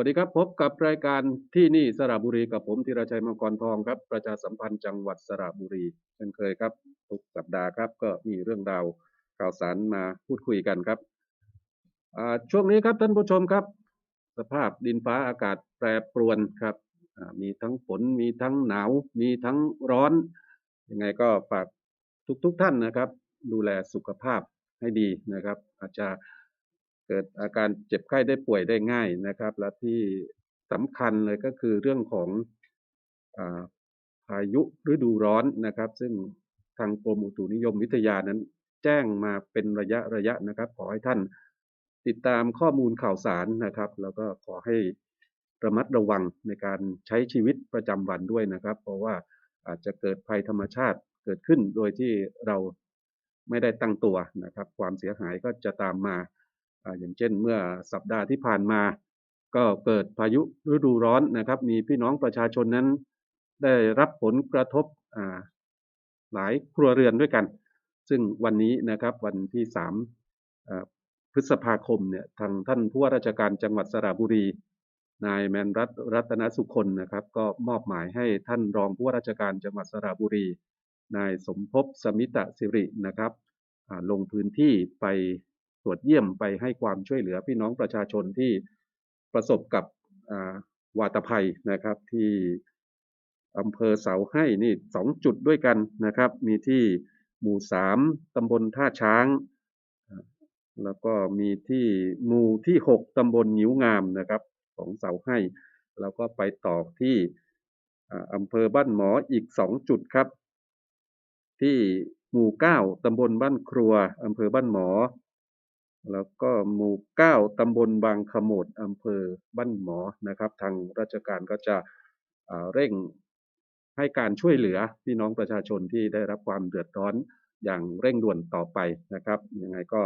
วัสดีครับพบกับรายการที่นี่สระบุรีกับผมธีรชัยมังกรทองครับ ประชาสัมพันธ์จังหวัดสระบุรีเช่นเคยครับ ทุกสัปดาห์ครับ ก็มีเรื่องราวข่าวสารมาพูดคุยกันครับช่วงนี้ครับท่านผู้ชมครับ สภาพดินฟ้าอากาศแปรปรวนครับมีทั้งฝนมีทั้งหนาว มีทั้งร้อนยังไงก็ฝากทุกๆทท่านนะครับ ดูแลสุขภาพให้ดีนะครับ อาจจะ เกิดอาการเจ็บไข้ได้ป่วยได้ง่ายนะครับ และที่สำคัญเลยก็คือเรื่องของอาพายุฤดูร้อนนะครับ ซึ่งทางกรมอุตุนิยมวิทยานั้น แจ้งมาเป็นระยะระยะนะครับ ขอให้ท่านติดตามข้อมูลข่าวสารนะครับ แล้วก็ขอให้ระมัดระวังในการใช้ชีวิตประจำวันด้วยนะครับ เพราะว่าอาจจะเกิดภัยธรรมชาติเกิดขึ้นโดยที่เราไม่ได้ตั้งตัวนะครับ ความเสียหายก็จะตามมา อย่างเช่นเมื่อสัปดาห์ที่ผ่านมา ก็เกิดพายุฤดูร้อนนะครับ มีพี่น้องประชาชนนั้น ได้รับผลกระทบหลายครัวเรือนด้วยกัน ซึ่งวันนี้นะครับวันที่สามพฤษภาคมเนี่ยทางท่านผู้ว่าราชการจังหวัดสระบุรี นายแมนรัตรัตนสุคนนะครับ ก็มอบหมายให้ท่านรองผู้ว่าราชการจังหวัดสระบุรี นายสมภพสมิตะสิรินะครับลงพื้นที่ไป รวจเยี่ยมไปให้ความช่วยเหลือพี่น้องประชาชนที่ประสบกับวาตภัยนะครับ ที่อำเภอเสาให้นี่สองจุดด้วยกันนะครับ มีที่หมู่สามตำบลท่าช้าง แล้วก็มีที่หมู่ที่หกตำบลงิ้วงามนะครับ ของเสาให้ แล้วก็ไปต่อที่อ่าอำเภอบ้านหมออีกสองจุดครับ ที่หมู่เก้าตำบลบ้านครัวอำเภอบ้านหมอ แล้วก็หมู่เก้าตำบลบางขโมด อำเภอบ้านหมอ นะครับ ทางราชการก็จะเร่งให้การช่วยเหลือพี่น้องประชาชนที่ได้รับความเดือดร้อนอย่างเร่งด่วนต่อไปนะครับ ยังไงก็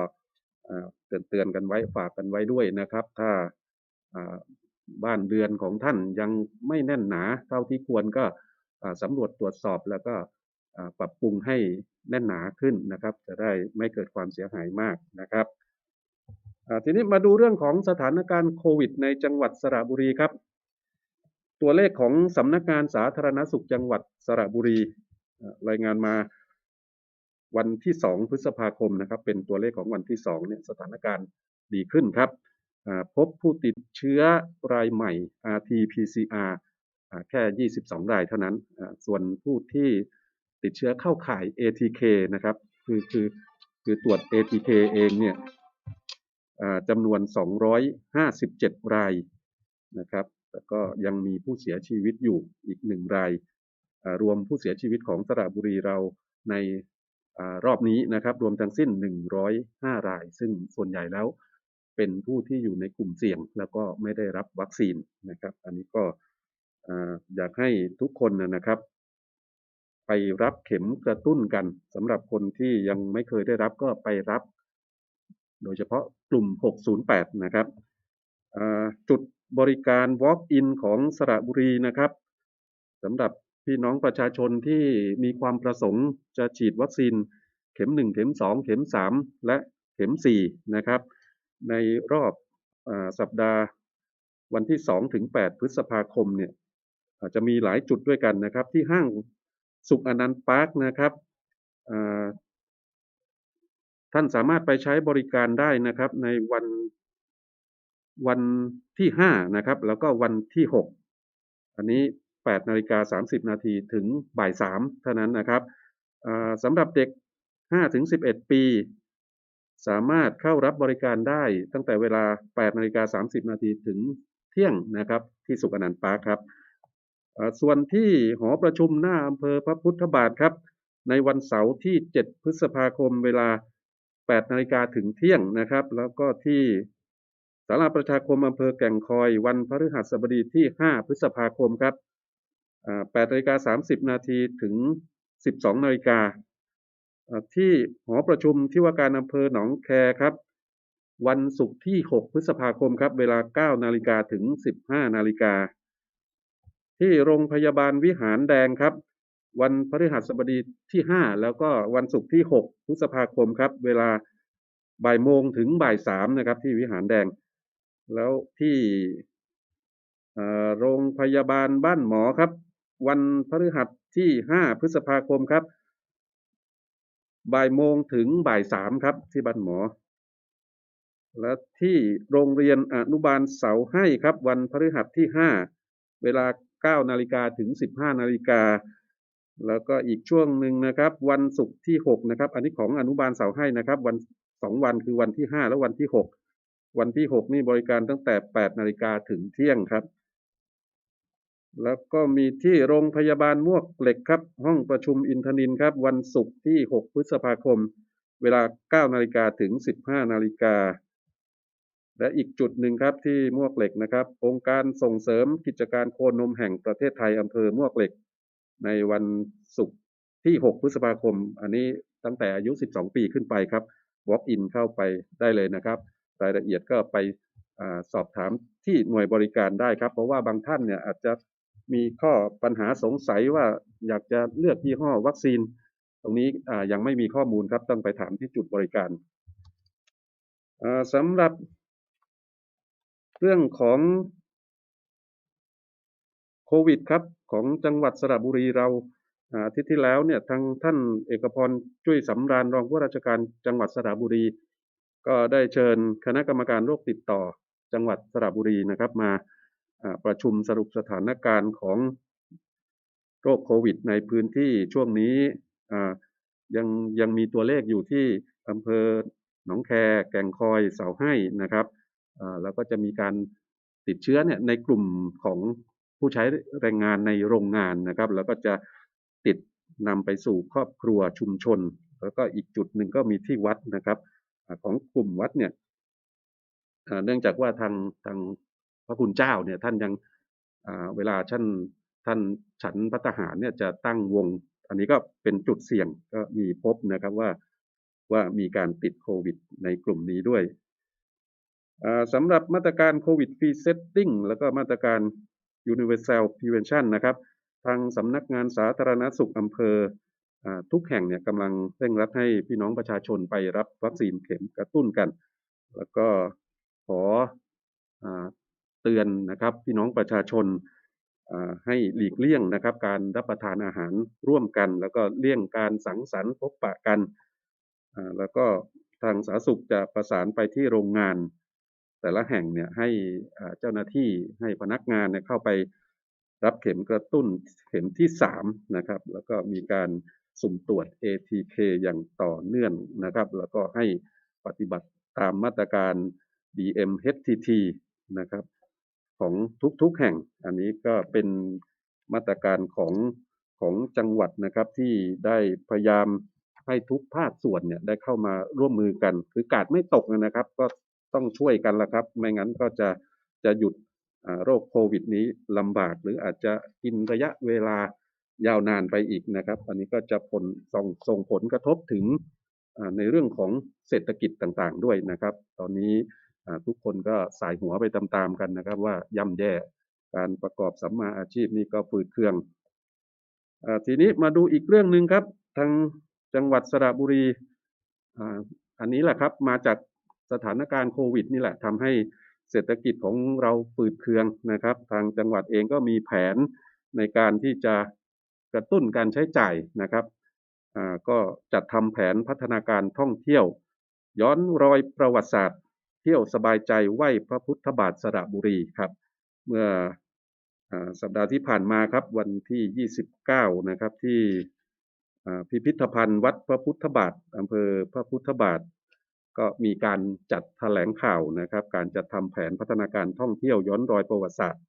เตือนเตือนกันไว้ฝากกันไว้ด้วยนะครับ ถ้าบ้านเรือนของท่านยังไม่แน่นหนาเท่าที่ควรก็สำรวจตรวจสอบแล้วก็ปรับปรุงให้แน่นหนาขึ้นนะครับ จะได้ไม่เกิดความเสียหายมากนะครับ ทีนี้มาดูเรื่องของสถานการณ์โควิด ในจังหวัดสระบุรีครับ ตัวเลขของสำนักงานสาธารณสุขจังหวัดสระบุรี รายงานมาวันที่ 2 พฤษภาคมนะครับ เป็นตัวเลขของวันที่2เนี่ยสถานการณ์ดีขึ้นครับพบผู้ติดเชื้อรายใหม่ RT-PCR แค่ 22 รายเท่านั้น ส่วนผู้ที่ติดเชื้อเข้าข่าย ATK นะครับ คือคือคือตรวจ ATK เองเนี่ย จำนวน 257 รายนะครับแล้วก็ยังมีผู้เสียชีวิตอยู่อีกหนึ่งราย รวมผู้เสียชีวิตของสระบุรีเราในอรอบนี้นะครับ รวมทั้งสิ้น 105 ราย ซึ่งส่วนใหญ่แล้วเป็นผู้ที่อยู่ในกลุ่มเสี่ยง แล้วก็ไม่ได้รับวัคซีนนะครับ อันนี้ก็อ่าอยากให้ทุกคนนะครับ ไปรับเข็มกระตุ้นกันสำหรับคนที่ยังไม่เคยได้รับก็ไปรับ โดยเฉพาะกลุ่ม 608 นะครับจุดบริการ Walk-in ของสระบุรีนะครับสำหรับพี่น้องประชาชนที่มีความประสงค์จะฉีดวัคซีน เข็ม 1 เข็ม 2 เข็ม 3 และเข็ม 4 นะครับ ในรอบอสัปดาห์วันที่ 2 ถึง 8 พฤษภาคมเนี่ยอาจจะมีหลายจุดด้วยกันนะครับ ที่ห้างสุขอนันต์พาร์คนะครับ ท่านสามารถไปใช้บริการได้นะครับ ในวันวันที่ห้านะครับ แล้วก็วันที่หกอันนี้แปดนาฬิกาสามสิบนาทีถึงบ่ายสามเท่านั้นนะครับสำหรับเด็กห้าถึงสิบเอ็ดปี สามารถเข้ารับบริการได้ตั้งแต่เวลาแปดนาฬิกาสามสิบนาทีถึงเที่ยงนะครับที่สุขอนันต์ปาร์คครับส่วนที่หอประชุมหน้าอำเภอพระพุทธบาทครับ ในวันเสาร์ที่ 7 พฤษภาคมเวลา 8นาฬิกาถึงเที่ยงนะครับ แล้วก็ที่ศาลาประชาคมอำเภอแก่งคอย วันพฤหัสบดีที่ 5 พฤษภาคมครับ8นาฬิกา30 นาทีถึง 12นาฬิกาอ่าที่หอประชุมที่ว่าการอำเภอหนองแคครับวันศุกร์ที่ 6 พฤษภาคมครับ เวลา 9 นาฬิกาถึง 15 นาฬิกา ที่โรงพยาบาลวิหารแดงครับ วันพฤหัสบดีที่ 5 แล้วก็วันศุกร์ที่ 6 พฤษภาคมครับ เวลาบ่ายโมงถึงบ่ายสามนะครับ ที่วิหารแดง แล้วที่โรงพยาบาลบ้านหมอครับ วันพฤหัสที่ 5 พฤษภาคมครับบ่ายโมงถึงบ่ายสามครับ ที่บ้านหมอ และที่โรงเรียนอนุบาลเสาให้ครับ วันพฤหัสที่ 5 เวลา 9 นาฬิกาถึง 15 นาฬิกา แล้วก็อีกช่วงหนึ่งนะครับ วันศุกร์ที่6นะครับ อันนี้ของอนุบาลเสาให้นะครับ วัน 2 วันคือวันที่ 5 และวันที่ 6 วันที่ 6 นี่บริการตั้งแต่ 8 นาฬิกาถึงเที่ยงครับ แล้วก็มีที่โรงพยาบาลมวกเหล็กครับ ห้องประชุมอินทนินครับ วันศุกร์ที่ 6 พฤษภาคม เวลา 9 นาฬิกาถึง 15 นาฬิกาและอีกจุดหนึ่งครับที่มวกเหล็กนะครับ องค์การส่งเสริมกิจการโคนมแห่งประเทศไทยอำเภอมวกเหล็ก ในวันศุกร์ที่ 6 พฤษภาคม อันนี้ตั้งแต่อายุ 12 ปีขึ้นไปครับ walk in เข้าไปได้เลยนะครับ รายละเอียดก็ไปอสอบถามที่หน่วยบริการได้ครับ เพราะว่าบางท่านเนี่ยอาจจะมีข้อปัญหาสงสัยว่าอยากจะเลือกยี่ห้อวัคซีน ตรงนี้ยังไม่มีข้อมูลครับต้องไปถามที่จุดบริการสำหรับเรื่องของโควิดครับ ของจังหวัดสระบุรีเราอาทิตย์ที่แล้วเนี่ยทางท่านเอกพรจุ้ยสำราญรองผู้ราชการจังหวัดสระบุรี ก็ได้เชิญคณะกรรมการโรคติดต่อจังหวัดสระบุรีนะครับ มาประชุมสรุปสถานการณ์ของโรคโควิด ในพื้นที่ช่วงนี้ยังยังมีตัวเลขอยู่ที่อำเภอหนองแค แก่งคอยเสาให้นะครับแล้วก็จะมีการติดเชื้อเนี่ยในกลุ่มของ ผู้ใช้แรงงานในโรงงานนะครับ แล้วก็จะติดนำไปสู่ครอบครัวชุมชน แล้วก็อีกจุดหนึ่งก็มีที่วัดนะครับของกลุ่มวัดเนี่ยเนื่องจากว่าทางทางพระคุณเจ้าเนี่ยท่านยังเวลาท่านท่านฉันพัตหารเนี่ยจะตั้งวง อันนี้ก็เป็นจุดเสี่ยงก็มีพบนะครับว่าว่ามีการติดโควิดในกลุ่มนี้ด้วยสำหรับมาตรการโควิดฟรีเซตติ้งแล้วก็มาตรการ Universal Prevention นะครับ ทางสำนักงานสาธารณสุขอำเภอทุกแห่งเนี่ยกำลังเร่งรัดให้พี่น้องประชาชนไปรับวัคซีนเข็มกระตุ้นกัน แล้วก็ขออเตือนนะครับพี่น้องประชาชนาให้หลีกเลี่ยงนะครับ การรับประทานอาหารร่วมกัน แล้วก็เลี่ยงการสังสรรค์พบปะกัน แล้วก็ทางสาธารณสุขจะประสานไปที่โรงงาน แต่ละแห่งเนี่ยให้เจ้าหน้าที่ให้พนักงานเนี่ยเข้าไปรับเข็มกระตุ้นเข็มที่สามนะครับ แล้วก็มีการสุ่มตรวจ ATK อย่างต่อเนื่องนะครับ แล้วก็ให้ปฏิบัติตามมาตรการ DMHTT นะครับของทุกๆแห่ง อันนี้ก็เป็นมาตรการของของจังหวัดนะครับที่ได้พยายามให้ทุกภาคส่วนเนี่ยได้เข้ามาร่วมมือกัน คือกาดไม่ตกนะครับ ก็ ต้องช่วยกันละครับ ไม่งั้นก็จะจะหยุดโรคโควิดนี้ลำบาก หรืออาจจะกินระยะเวลายาวนานไปอีกนะครับ อันนี้ก็จะผลส่งส่งผลกระทบถึงในเรื่องของเศรษฐกิจต่างๆด้วยนะครับ ตอนนี้ทุกคนก็สายหัวไปตามๆกันนะครับ ว่าย่ำแย่การประกอบสัมมาอาชีพนี่ก็ฝืดเคืองอทีนี้มาดูอีกเรื่องหนึ่งครับ ทางจังหวัดสระบุรีออันนี้แหละครับมาจาก สถานการณ์โควิดนี่แหละทำให้เศรษฐกิจของเราฝืดเคืองนะครับ ทางจังหวัดเองก็มีแผนในการที่จะกระตุ้นการใช้จ่ายนะครับอ่าก็จัดทำแผนพัฒนาการท่องเที่ยว ย้อนรอยประวัติศาสตร์ เที่ยวสบายใจไหว้พระพุทธบาทสระบุรีครับ เมื่อสัปดาห์ที่ผ่านมาครับวันที่ 29 นะครับที่พิพิธภัณฑ์วัดพระพุทธบาทอำเภอพระพุทธบาท ก็มีการจัดแถลงข่าวนะครับ การจัดทำแผนพัฒนาการท่องเที่ยวย้อนรอยประวัติศาสตร์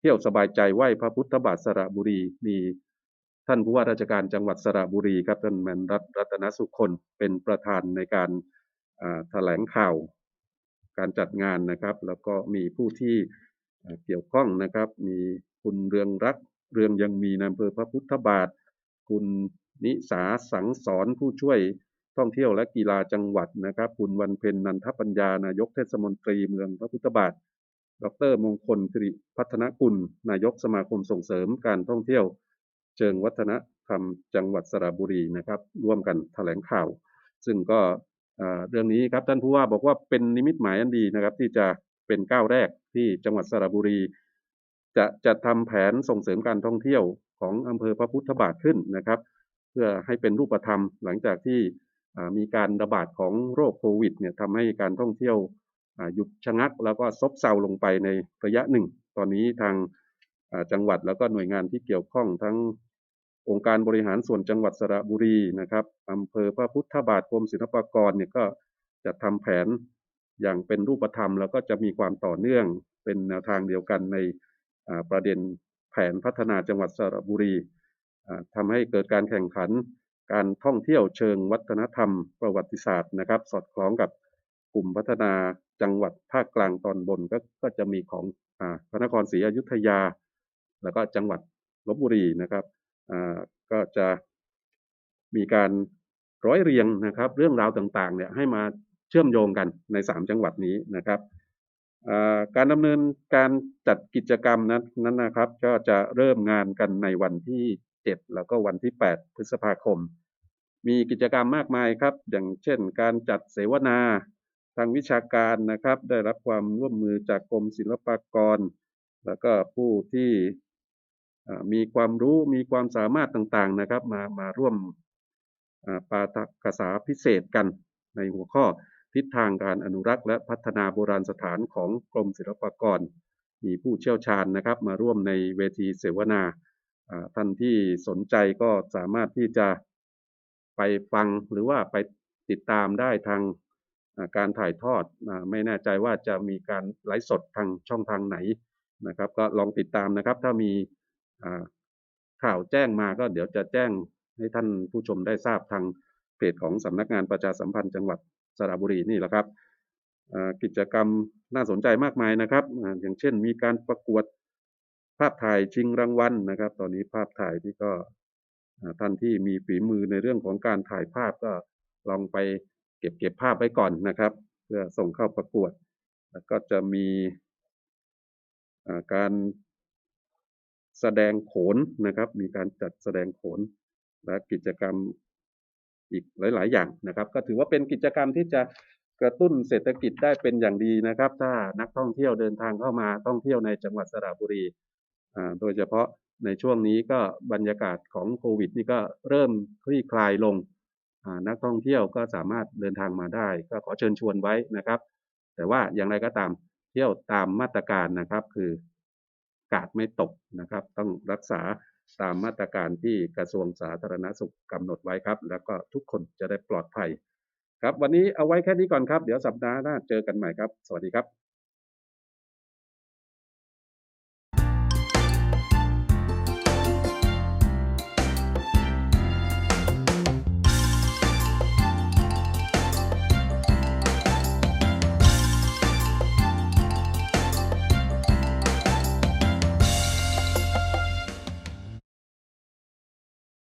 เที่ยวสบายใจไหวพระพุทธบาทสระบุรี มีท่านผู้ว่าราชการจังหวัดสระบุรีครับท่านแมนรัตน์รัตนสุคนเป็นประธานในการแถลงข่าว การจัดงานนะครับ แล้วก็มีผู้ที่เกี่ยวข้องนะครับ มีคุณเรืองรักเรืองยังมีในอำเภอพระพุทธบาท คุณนิสาสังสอนผู้ช่วย ท่องเที่ยวและกีฬาจังหวัดนะครับ คุณวันเพ็ญนันทปัญญานายกเทศมนตรีเมืองพระพุทธบาท ดรมงคลสิริพัฒนกุล นายกสมาคมส่งเสริมการท่องเที่ยว เชิงวัฒนธรรมจังหวัดสระบุรีนะครับ ร่วมกันแถลงข่าว ซึ่งก็เรื่องนี้ครับท่านผู้ว่าบอกว่าเป็นนิมิตหมายอันดีนะครับ ที่จะเป็นก้าวแรกที่จังหวัดสระบุรี จะจัดทำแผนส่งเสริมการท่องเที่ยวของอำเภอพระพุทธบาทขึ้นนะครับ เพื่อให้เป็นรูปธรรมหลังจากที่ มีการระบาดของโรคโควิดเนี่ยทำให้การท่องเที่ยวหยุดชะงัก แล้วก็ซบเซาลงไปในระยะหนึ่ง ตอนนี้ทางจังหวัดแล้วก็หน่วยงานที่เกี่ยวข้องทั้งองค์การบริหารส่วนจังหวัดสระบุรีนะครับอำเภอพระพุทธบาทกรมศิลปากรเนี่ยก็จะทำแผนอย่างเป็นรูปธรรม แล้วก็จะมีความต่อเนื่องเป็นแนวทางเดียวกันในประเด็นแผนพัฒนาจังหวัดสระบุรีอ่าทำให้เกิดการแข่งขัน การท่องเที่ยวเชิงวัฒนธรรมประวัติศาสตร์นะครับ สอดคล้องกับกลุ่มพัฒนาจังหวัดภาคกลางตอนบนก็ก็จะมีของอ่าพระนครศรีอยุธยา แล้วก็จังหวัดลบบุรีนะครับอ่าก็จะมีการร้อยเรียงนะครับ เรื่องราวต่างๆเนี่ยให้มาเชื่อมโยงกันใน 3 จังหวัดนี้นะครับอ่าการดำเนินการจัดกิจกรรมนั้นนะครับ ก็จะเริ่มงานกันในวันที่ 7 แล้วก็วันที่ 8 พฤษภาคม มีกิจกรรมมากมายครับ อย่างเช่น การจัดเสวนาทางวิชาการนะครับ ได้รับความร่วมมือจากกรมศิลปากร แล้วก็ผู้ที่มีความรู้มีความสามารถต่างๆนะครับ มามาร่วมอ่าปาฐกษาพิเศษกันในหัวข้อทิศทางการอนุรักษ์และพัฒนาโบราณสถานของกรมศิลปากร มีผู้เชี่ยวชาญนะครับ มาร่วมในเวทีเสวนา ท่านที่สนใจก็สามารถที่จะไปฟังหรือว่าไปติดตามได้ทางการถ่ายทอดอไม่แน่ใจว่าจะมีการไลฟ์สดทางช่องทางไหนนะครับ ก็ลองติดตามนะครับ ถ้ามีข่าวแจ้งมาก็เดี๋ยวจะแจ้งให้ท่านผู้ชมได้ทราบทางเพจของสำนักงานประชาสัมพันธ์จังหวัดสระบุรีนี่แหละครับกิจกรรมน่าสนใจมากมายนะครับ อย่างเช่นมีการประกวด ภาพถ่ายชิงรางวัลนะครับ ตอนนี้ภาพถ่ายที่ก็ท่านที่มีฝีมือในเรื่องของการถ่ายภาพก็ลองไปเก็บเก็บภาพไว้ก่อนนะครับ เพื่อส่งเข้าประกวด แล้วก็จะมีการแสดงโขนนะครับ มีการจัดแสดงโขนและกิจกรรมอีกหลาย ๆ อย่างนะครับ ก็ถือว่าเป็นกิจกรรมที่จะกระตุ้นเศรษฐกิจได้เป็นอย่างดีนะครับ ถ้านักท่องเที่ยวเดินทางเข้ามาท่องเที่ยวในจังหวัดสระบุรี โดยเฉพาะในช่วงนี้ก็บรรยากาศของโควิดนี่ก็เริ่มคลี่คลายลง นักท่องเที่ยวก็สามารถเดินทางมาได้ ก็ขอเชิญชวนไว้นะครับ แต่ว่าอย่างไรก็ตามเที่ยวตามมาตรการนะครับ คือกาดไม่ตกนะครับ ต้องรักษาตามมาตรการที่กระทรวงสาธารณสุขกำหนดไว้ครับ แล้วก็ทุกคนจะได้ปลอดภัย ครับ วันนี้เอาไว้แค่นี้ก่อนครับ เดี๋ยวสัปดาห์หน้าเจอกันใหม่ครับ สวัสดีครับ